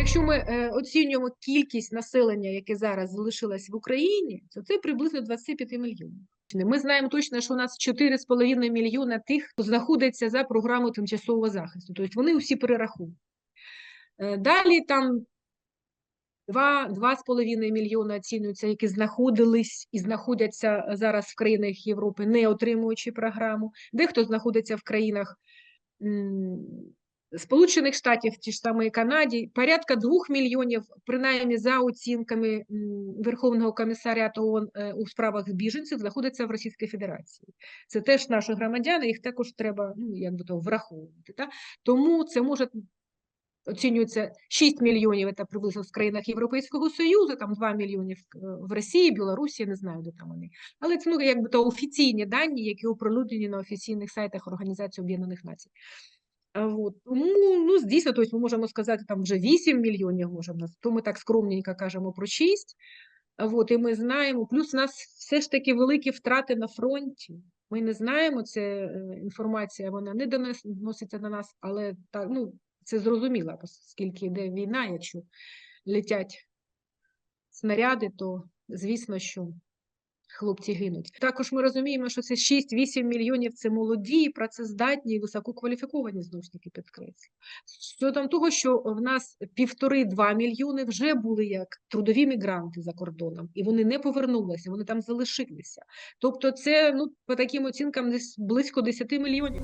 Якщо ми е, оцінюємо кількість населення, яке зараз залишилось в Україні, то це приблизно 25 мільйонів. Ми знаємо точно, що у нас 4,5 мільйона тих, хто знаходиться за програмою тимчасового захисту. Тобто вони усі перерахунки. Е, Далі там 2-2,5 мільйона оцінюються, які знаходились і знаходяться зараз в країнах Європи, не отримуючи програму. Дехто знаходиться в країнах Сполучених Штатів, ті ж самої Канаді, порядка 2 мільйонів, принаймні за оцінками Верховного комісаріату ООН е, у справах біженців, знаходиться в Російській Федерації. Це теж наші громадяни, їх також треба ну, як би то, враховувати. Та? Тому це може оцінюється 6 мільйонів, це приблизно в країнах Європейського Союзу, там 2 мільйонів е, в Росії, Білорусі, не знаю, де там вони. Але це ну, якби то офіційні дані, які оприлюднені на офіційних сайтах Організації Об'єднаних Націй. А Вот. Тому, ну, дійсно, тобто ми можемо сказати, там вже 8 мільйонів можемо, то ми так скромненько кажемо про 6. А Вот, і ми знаємо, плюс у нас все ж таки великі втрати на фронті. Ми не знаємо, це е, інформація, вона не доноситься до нас, але так, ну, це зрозуміло, оскільки йде війна, якщо летять снаряди, то звісно, що хлопці гинуть. Також ми розуміємо, що це 6-8 мільйонів це молоді, працездатні і висококваліфіковані знову ж підкреслю. Що там того, що в нас півтори-два мільйони вже були як трудові мігранти за кордоном, і вони не повернулися, вони там залишилися. Тобто, це ну по таким оцінкам десь близько 10 мільйонів.